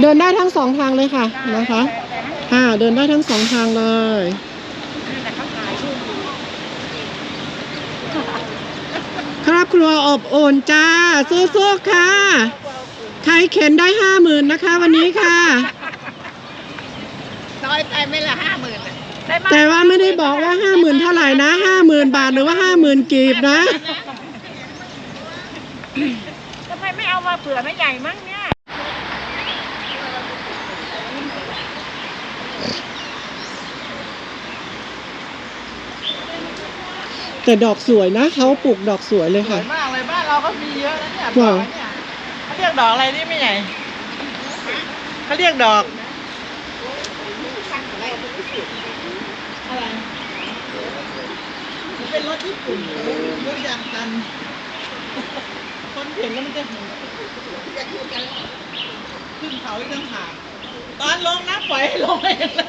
เดินได้ทั้งสองทางเลยค่ะนะคะค่ะเดินได้ทั้งสองทางเลยแต่เขาขายรูปอยู่ครอบครัวอบอุ่นจ้าสู้ๆค่ะ ใครเข็นได้ห้าหมื่นนะคะ วันนี้ค่ะน้อยไปไหม่ละห้าหมื่นแต่ว่าไม่ได้บอกว่าห้าหมื่นเท่าไหร่นะห้าหมื่นบาทหรือว่าห้าหมื่นกีบนะทำไมไม่เอามาเผื่อไม่ใหญ่มั้งเนี่ย แต่ดอกสวยนะเขาปลูกดอกสวยเลยสวค่ะยมากเลยบ้านเราก็มีเยอะนะเนี่ยดว้าอวกเนี่ยเขาเรียกดอกอะไรนี่ไม่ใหญ่เขาเรียกดอกอะไรมันเป็นรถญี่ปุ่นรถยางตัน คนเห็นแล้วมันจะหึงขึ้นเขาอีกต่างหากตอนลงนะปล่อยให้ลงเองเลย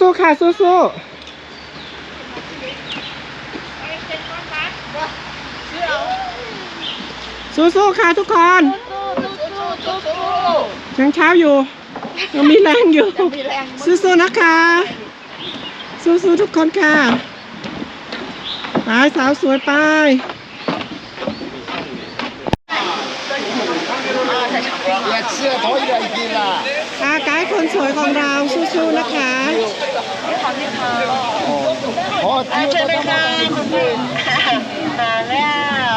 สู้ๆค่ะ สู้เชื่อเอาๆสู้ๆค่ะทุกคนยังเช้าอยู่ยังมีแรงอยู่ สู้ๆนะคะ สู้ๆทุกคนค่ะไปสาวสวยไป อาไกด์คนสวยของเราสู้ๆนะคะ哦，อาเชิญเลยค่ะคุณพี่มาแล้ว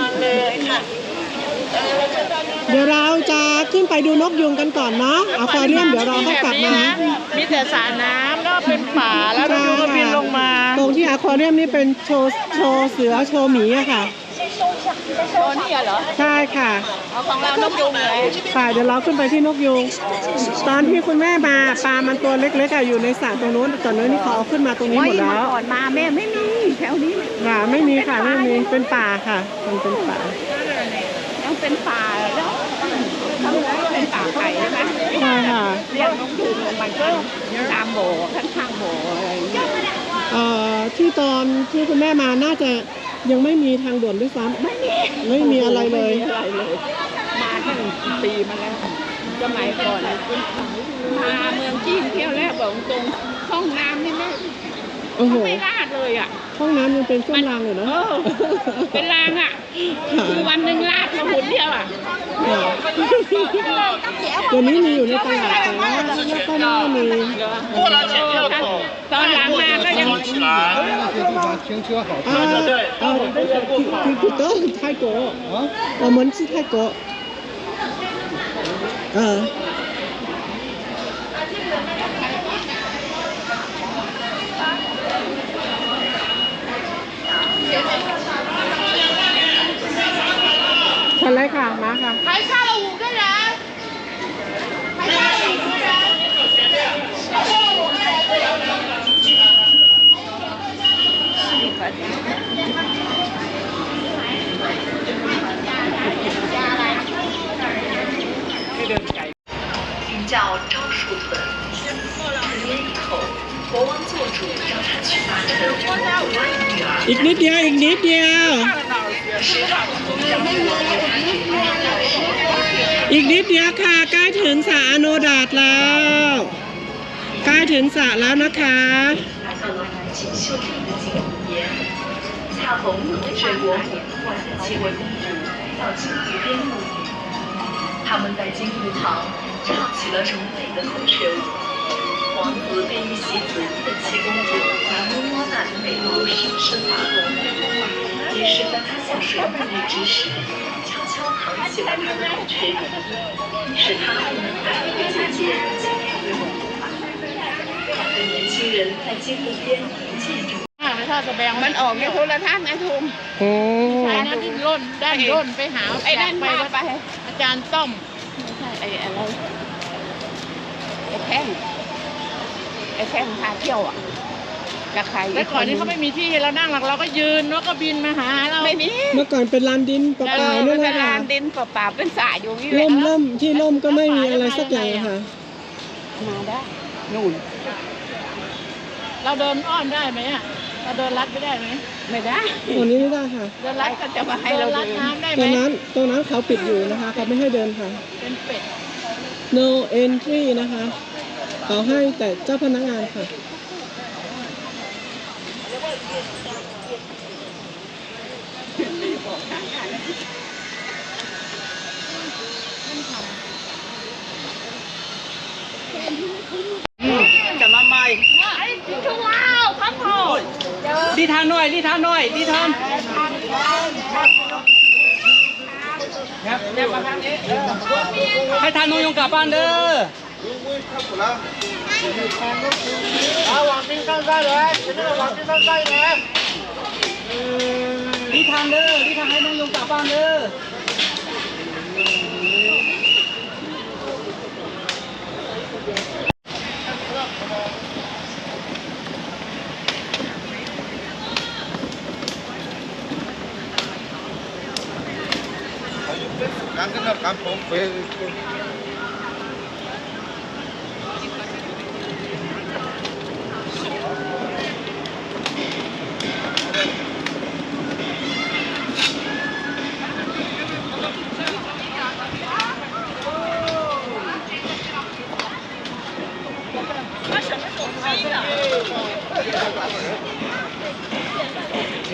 มาเลยค่ะเดี๋ยวเราจะขึ้นไปดูนกยุงกันก่อนเนาะอะควาเรียมเดี๋ยวเราค่อยกลับมามีแต่สระน้ำแล้วเป็นป่าแล้วดูก็บินลงมา ตรงที่อะควาเรียมนี่เป็นโชว์โชว์เสือโชว์หมีอะค่ะ โอ้นี่เหรอ ใช่ค่ะ เอาของเรานกยุงเลยค่ะเดี๋ยวเราขึ้นไปที่นกยุง ตอนที่คุณแม่มาปลามันตัวเล็กๆอะอยู่ในสระตรงนู้นแต่ตอนนี้เขาเอาขึ้นมาตรงนี้หมดแล้วก่อนมาแม่ไม่มีแถวนี้ค่ะไม่มีค่ะไม่มีเป็นป่าค่ะ มันเป็นป่ายังเป็นป่าแล้วทำไมเป็นป่าไผ่ใช่ไหมใช่ค่ะเรียกนกยุงมันก็ตามโบข้างๆโบอะไรอย่างเงี้ยเอ่อที่ตอนที่คุณแม่มาน่าจะ ยังไม่มีทางด่วนด้วยซ้ำไม่มีไม่มีอะไรเลยไม่มีอะไรเลย มาตั้งปีมาแล้วสมัยก่อนมาเมืองจีนเที่ยวแรกบอกตรงห้องน้ำนี่แม่ โอ้ไม่ลาดเลยอะห้องน้ำยังเป็นช่วงรางอยู่นะเป็นรางอะคือวันหนึ่งลาดมาหุ่นเดียวอะเดี๋ยวนี้มีอยู่ในตลาดแต่ว่าไม่ค่อยน่ามีตอนหลังมาก็ยังอ่าอ่าคือคือต้องไทยโกะอ๋อเหมือนที่ไทยโกะเออ เชิญเลยค่ะ มาค่ะ 还差了五个人，还差了五个人。 名叫樟树屯。十年以后，国王做主让他去拿着国王的女儿。 อีกนิดเดียว อีกนิดเดียว อีกนิดเดียวค่ะ ใกล้ถึงสระอโนดาตแล้ว ใกล้ถึงสระแล้วนะคะ 来到了南京秀丽的景福殿，恰逢水国母换的七位公主来到金湖边沐浴，他们在金湖旁唱起了柔美的孔雀舞。 王子被一袭紫衣的七公主那么么哒的美貌深深打动，于是在他下水沐浴之时，悄悄扛起了他的孔雀羽翼，使他不能带回姐姐金福为我护法。两个年轻人在金湖边一见钟 ไม่ทอดสแบงมันออกในโทรทัศน์นะทุม โอ้ ใช่นะดิ้นร่นด้านร่นไปหาไอ้นั่นไปไปอาจารย์ต้อมไม่ใช่ไอ้อะไรไอ้แท่ง ไอ้แท่งพาเที่ยวอะกับใครแต่ก่อนนี้เขาไม่มีที่ให้เรานั่งหรอกเราก็ยืนนกก็บินมาหาเราไม่มีเมื่อก่อนเป็นลานดินเปล่าๆนั่นแหละเป็ค่ะลานดินเปล่าๆเป็นสระอยู่นี่แหละร่มร่มที่ร่มก็ไม่มีอะไรสักอย่างอะค่ะ มาได้นู่นเราเดินอ้อมได้ไหมอะเราเดินลัดไปได้ไหมไม่ได้ตรงนี้ไม่ได้ค่ะ เดินรัลัฐดก็จะมาให้เดิเรานลัดเดินน้ำได้ตไหมรงนั้นตรงนั้นเขาปิดอยู่นะคะเขาไม่ให้เดินค่ะ เป็นเป็ด no entry นะคะ เขาให้แต่เจ้าพนักงานค่ะ จะมาใหม่ดีทานหน่อยดีทานหน่อยดีทานให้ทานนยงกลับบ้านเด้อ đi ทางเด้อ đi ทางให้น้องยงกลับบ้านเด้อการกันนะครับผมเป็น 刚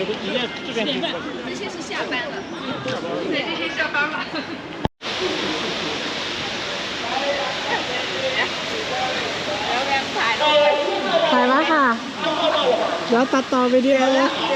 跟那干pom飞。 ถ่ายแล้วค่ะ เดี๋ยวตัดต่อวิดีโอ อ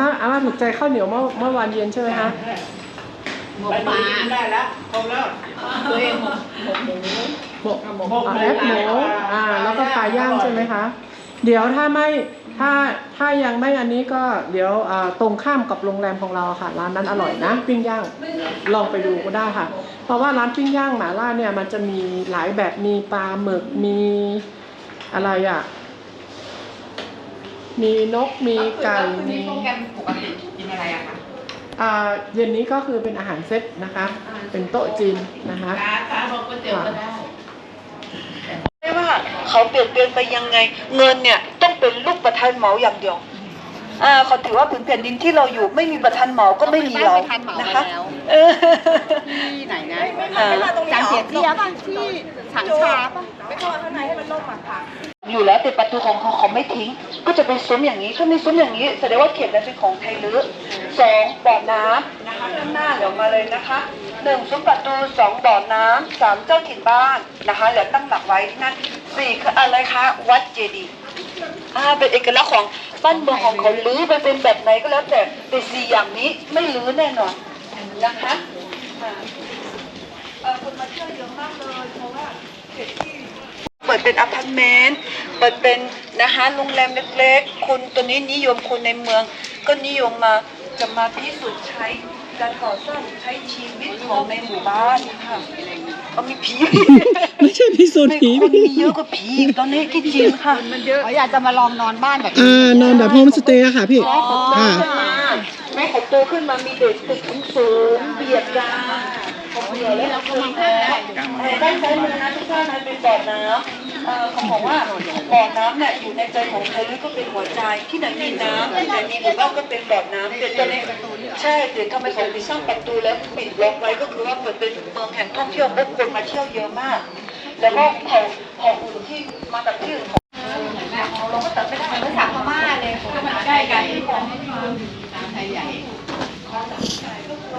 ม่าอาม่าถูกใจข้าวเหนียวเมื่อเมื่อวานเย็นใช่ไหมคะหมกปลาได้แล้วครบแล้วตัวเองหมกหมกหมูหมกอ่าแอปหมูอ่า แล้วก็ปลาย่างใช่ไหมคะ เดี๋ยวถ้าไม่ถ้าถ้ายังไม่อันนี้ก็เดี๋ยวอ่าตรงข้ามกับโรงแรมของเราค่ะ ร้านนั้นอร่อยนะปิ้งย่างลองไปดูก็ได้ค่ะ เพราะว่าร้านปิ้งย่างหมาล่าเนี่ยมันจะมีหลายแบบมีปลาหมึกมีอะไรอะ มีนกมีไก่มีโปรแกรมปกติกินอะไรอะคะอ่าเย็นนี้ก็คือเป็นอาหารเซตนะคะ เป็นโต๊ะจีนนะคะปลาปลาบอกก๋วยเตี๋ยวก็ได้ ไม่ว่าเขาเปลี่ยนเปลี่ยนไปยังไง เงินเนี่ยต้องเป็นลูกประธานเหมาอย่างเดียวอ่าเขาถือว่าผืนแผ่นดินที่เราอยู่ไม่มีประธานเหมาก็ไม่มีเราประธานเหมานะไปคะแล้วเออที่ไหนนะอ่าจางเจียเจียป่ะที่ถังชาป่ะอยู่แล้วแต่ประตูของเขาเขาไม่ทิ้ง ก็จะเป็นซุ้มอย่างนี้ถ้ามีซุ้มอย่างนี้แสดงว่าเขตนั้นเป็นของไทยลื้อสองบ่อน้ำนะคะข้างหน้าเดี๋ยวมาเลยนะคะหนึ่งซุ้มประตูสองบ่อน้ำสามเจ้าถิ่นบ้านนะคะเหลือตั้งหลักไว้ที่นั่นสี่คืออะไรคะวัดเจดีย์อ่าเป็นเอกลักษณ์ของบ้านเมืองของเขาลื้อไปเป็นแบบไหนก็แล้วแต่แต่สี่อย่างนี้ไม่ลื้อแน่นอนนะคะอ่าเอ่อ คนมาเที่ยวเยอะมากเลยเพราะว่าเขตที่เปิดเป็นอพาร์ตเมนต์เปิดเป็นนะคะโรงแรมเล็กๆ คนตัวนี้นิยมคนในเมือง ก็นิยมมาจะมาพิสูจน์ใช้การก่อสร้างใช้ชีวิตของในหมู่บ้านค่ะเอามีผีไม่ใช่พิสูจน์ไม่ผีคนมีเยอะกว่าผีอีกตอนนี้ที่จีนค่ะเขาอยากจะมาลองนอนบ้านแบบอ่านอนแบบโฮมสเตย์อะค่ะพี่อ๋อค่ะขึ้นมาแม่เขาโตขึ้นมามีเด็กตึกสูงๆเบียดกัน เดียดแล้วเราก็มาแล้วด้านซ้ายมือนะทุกท่านนะเป็นบ่อน้ำเอ่อเขาบอกว่าบ่อน้ำเนี่ยอยู่ในใจของไทยก็เป็นหัวใจที่ไหนมีน้ำที่ไหนมีหมู่บ้านก็เป็นบ่อน้ำเป็นตัวนี้ใช่เดี๋ยวทำไมเขาถึงสร้างประตูแล้วปิดล็อกไว้ก็คือว่าเปิดเป็นเมืองแห่งท่องเที่ยวเพราะคนมาเที่ยวเยอะมาก แล้วก็เผ่าเผ่าอื่นที่มาจากที่อื่นของเราก็ตัดไม่ได้ภาษาพม่าเลยมันใกล้กันไทยใหญ่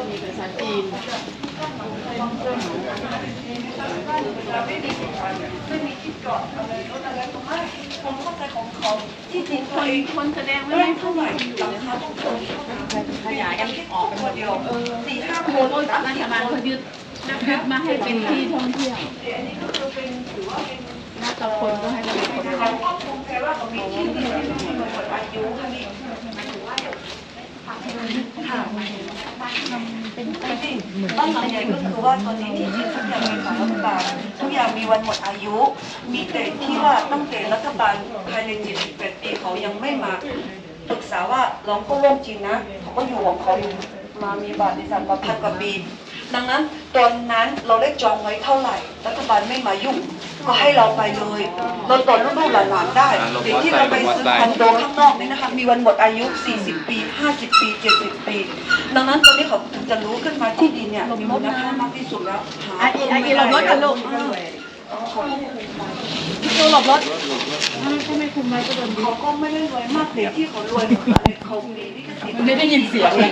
มีภาษาจีน ไม่มีที่จอดไม่มีที่จอดอะไรรถอะไรก็ไม่ผมเข้าใจของเขาที่ดินคนแสดงว่ไม่เท่าไหร่หลังคาต้องขยายกันออกคนเดียวสี่ห้าคนรัฐบาลเขายึดยึดมาให้เป็นที่ท่องเที่ยวอันนี้ก็คือเป็นถือว่าเป็นนักคนก็ให้เป็นคนเขาก็คงใจว่าเขามีที่ดินที่มีหมดอายุค่ะนี่ค่ะ บ้านหลังใหญ่ก็คือว่าตอนนี้ที่ดินทุกอย่างมีของรัฐบาลทุกอย่างมีวันหมดอายุ มีแต่ที่ว่าตั้งแต่รัฐบาลภายใน78ปีเขายังไม่มาปรึกษาว่าเราก็เริ่มจีนนะเขาก็อยู่ของเขาอยู่มามีบาทในสามพันกว่าปีดังนั้นตอนนั้นเราได้จองไว้เท่าไหร่ รัฐบาลไม่มายุ่ง ก็ให้เราไปเลยเราต่อลูกๆหลานๆได้เด็กที่เราไปซื้อคอนโดข้างนอกนี่นะคะมีวันหมดอายุ 40 ปี 50 ปี 70 ปี ดังนั้นตอนนี้เขาถึงจะรู้ขึ้นมาที่ดินเนี่ยมีมูลค่ามากที่สุดแล้วหาคนไม่ได้เราลดกันลูกดูหลบรถถ้าไม่คุมไว้ก็โดนเขาก็ไม่ได้รวยมากแต่ที่เขารวยคืออะไรเขามีลิขสิทธิ์ไม่ได้ยินเสียงเลย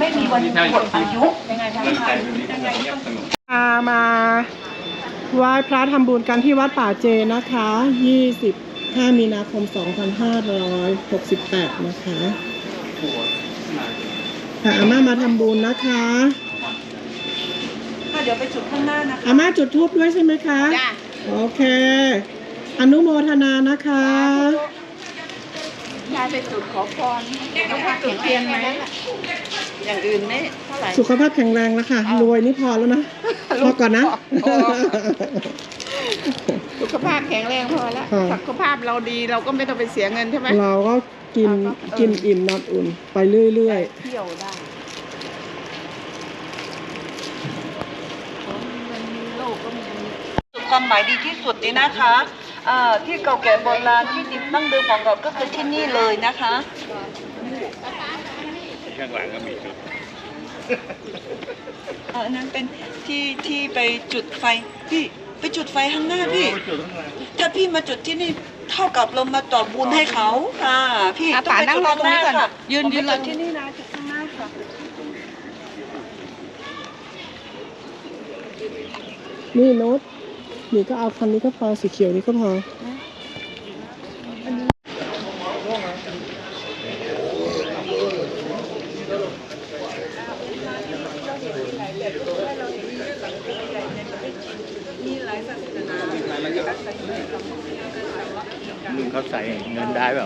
ไม่มีวันหมดอายุยังไงทางการยังไงก็ต้องมามา ไหว้พระทำบุญกันที่วัดป่าเจนะคะ 25 มีนาคม 2568 นะคะค่ะอาม่ามาทำบุญนะคะค่ะเดี๋ยวไปจุดข้างหน้านะคะอาม่าจุดทูบด้วยใช่ไหมคะจ้าโอเค อนุโมทนานะคะ ยายไปจุดขอพรแล้วก็จุดเทียนไหม อย่างอื่นไม่เท่าไหร่ สุขภาพแข็งแรงแล้วค่ะรวยนี่พอแล้วนะ พอก่อนนะ พอสุขภาพแข็งแรงพอแล้วค่ะ สุขภาพเราดีเราก็ไม่ต้องไปเสียเงินใช่ไหม เราก็กินเราก็เออ กินอิ่มนอนอุ่น ไปเรื่อยเที่ยวได้มันมีโลกก็มีความหมายดีที่สุดนี่นะคะอ่าที่เก่าแก่โบราณที่ดินตั้งเดิมของเราก็คือที่นี่เลยนะคะ ข้างหลังก็มีจุดอ่าอันนั้นเป็นที่ที่ไปจุดไฟพี่ไปจุดไฟข้างหน้าพี่จุดข้างหลังถ้าพี่มาจุดที่นี่เท่ากับเรามาต่อบุญให้เขาค่ะ พี่อะต้องไปป่านั่งจุดรอตรงนี้ก่อนค่ะยืนผมไปยืนรอจุดที่นี่นะจุดข้างหน้าค่ะๆนี่โน้ตนี่ก็เอาคันนี้ก็พอสีเขียวนี้ก็พอมึงเขาใส่เงินได้เปล่า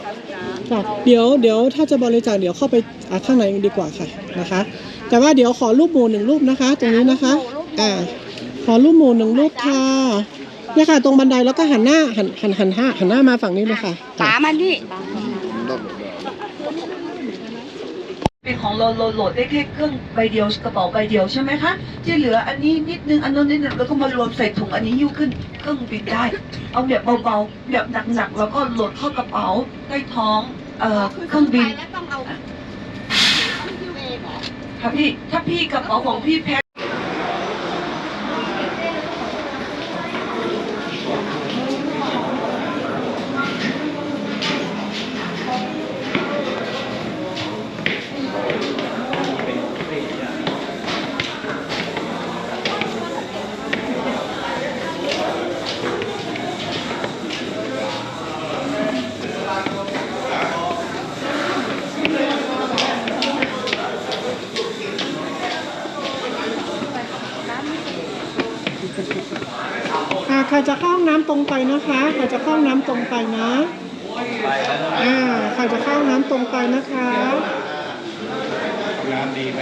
ค่ะเดี๋ยวเดี๋ยวถ้าจะบริจาคเดี๋ยวเข้าไปอะข้างในดีกว่าค่ะนะคะ แต่ว่าเดี๋ยวขอรูปหมู่หนึ่งรูปนะคะ ตรงนี้นะคะอ่าขอรูปหมู่หนึ่งรูปค่ะเนี่ยค่ะ ตรงบันไดแล้วก็หันหน้าหันหันหันหน้าหันหน้ามาฝั่งนี้เลยค่ะ ป๋ามันี่ ของเราเราโหลดได้แค่เครื่องใบเดียวกระเป๋าใบเดียวใช่ไหมคะที่เหลืออันนี้นิดนึงอันนู้นนิดนึงแล้วก็มารวมใส่ถุงอันนี้ยิ้วขึ้นเครื่องบินได้ เอาแบบเบาๆแบบหนักๆแล้วก็โหลดเข้ากระเป๋าใต้ท้องเอ่อเครื่องบินแล้วต้องเอาค่ะพี่ถ้าพี่กระเป๋าของพี่แพ็ค อ่าใครจะเข้าห้องน้ำตรงไป นะคะใครจะเข้าห้องน้ำตรงไปนะอ่าใครจะเข้าห้องน้ำตรงไปนะคะน้ำดีไหม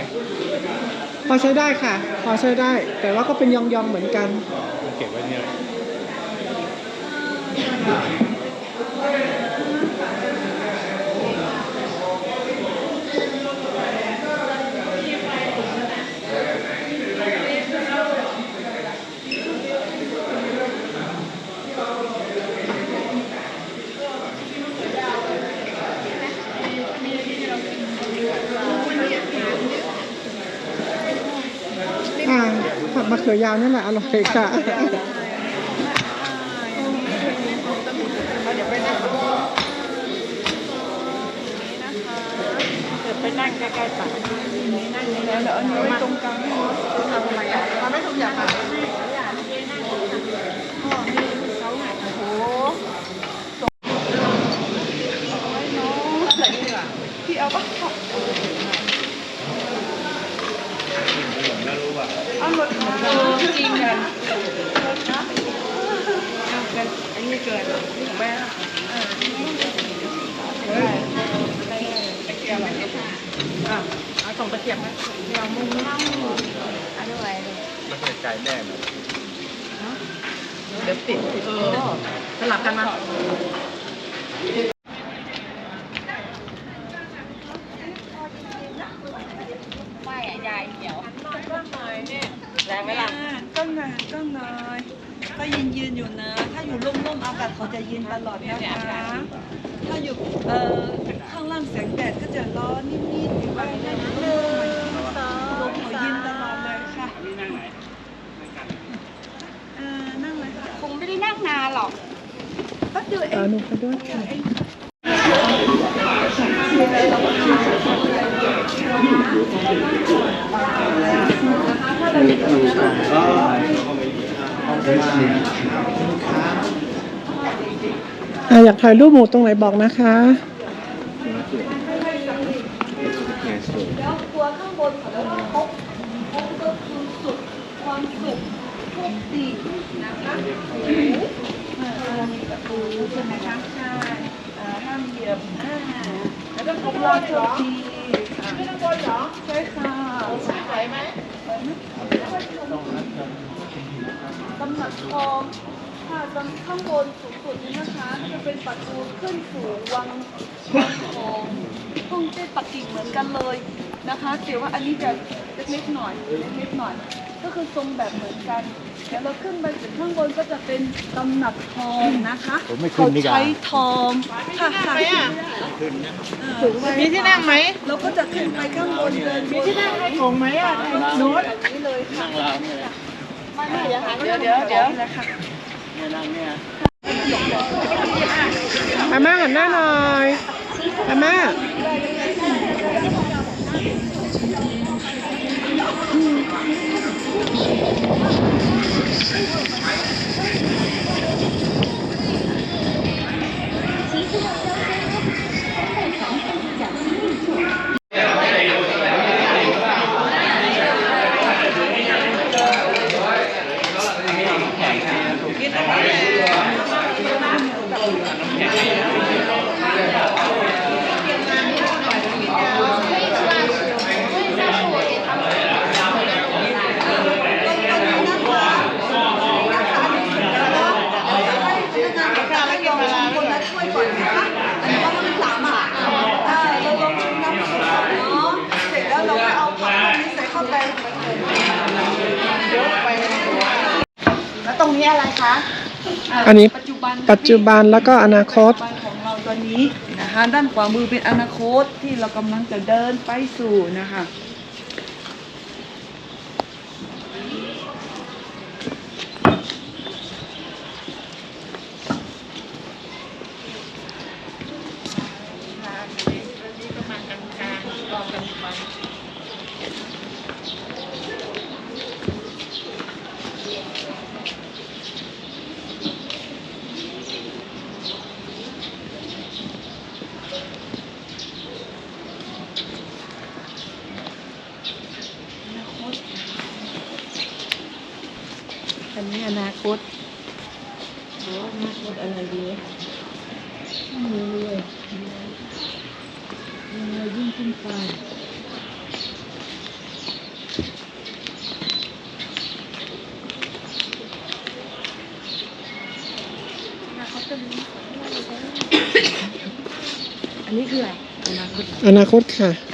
พอใช้ได้ค่ะ พอใช้ได้ แต่ว่าก็เป็นยองๆเหมือนกัน เก็บไว้เนี่ยับมะเขือยาวนี่แหละอร่อยค่ะเดี๋ยวไปนั่งใกล้ๆปากนั่งแล้วเดี๋ยวอันนี้ไว้ตรงกลางทำอะไรอะทำไม่ทุกอย่างอะที่เอาปะ เอาหมดมาจริงกันอันนี้เกินของแม่เฮ้ยตะเกียบอะเอาส่งตะเกียบไหมเรามุ่งมั่งอะร่อยแล้วก็ใจแม่เดี๋ยวติดเออสลับกันมา ข้างล่างแสงแดดก็จะร้อนนิดๆอยู่บ้างนิดนึงลมเขาเย็นตลอดเลยค่ะเออนั่งเลยค่ะคงไม่ได้นั่งนานหรอกแป๊บเดียวเออ่างหนูไปด้วยค่ะ อะอยากถ่ายรูปหมูตรงไหนบอกนะคะแล้วตัวข้างบนของเราพบพบก็คือสุดความสุขโชคดีนะคะหูเออเรามีประตูใช่ไหมคะใช่อ่าห้ามเหยียบอ่าแล้วก็พบรอยโชคดีค่ะไม่ต้องบนเหรอใช่ค่ะสวยไหมสวยไหมตำหนักทองค่ะตรงข้างบน สูงสุดนี้นะคะจะเป็นประตูขึ้นสู่วังวังทองห้องเต้ปักกิ่งเหมือนกันเลยนะคะแต่ว่าอันนี้จะเล็กๆหน่อยเล็กๆหน่อย ก็คือทรงแบบเหมือนกันเดี๋ยวเราขึ้นไปถึงข้างบนก็จะเป็นตำหนักทองนะคะผมไม่ขึ้นดีกว่า เขาใช้ทองค่ะค่ะถึงไหมมีที่นั่งไหมเราก็จะขึ้นไปข้างบนเดินมีที่นั่งให้ของไหมอะโน้ตนี้เลยค่ะเดี๋ยวเดี๋ยวเดี๋ยวนะคะอาม่าหันหน้าหน่อ ยอาม่าคนละถ้วยก่อนนะคะอันนี้ว่ามันสามอะอ่าเราลองชิมน้ำซุปก่อนเนาะ เสร็จแล้วเราก็เอาผักพวกนี้ใส่เข้าไป แล้วตรงนี้อะไรคะาอันนี้ ปัจจุบันปัจจุบันแล้วก็อนาคต ปัจจุบันของเราตอนนี้นะคะด้านขวามือเป็นอนาคตที่เรากำลังจะเดินไปสู่นะคะ อั นี้อนาคตโอ้อนาคตอะไรดีไม่รู้เลยยังไงยิ่งขึ้นไปอันนี้คืออะไรอนาคตอนาคตค่ะ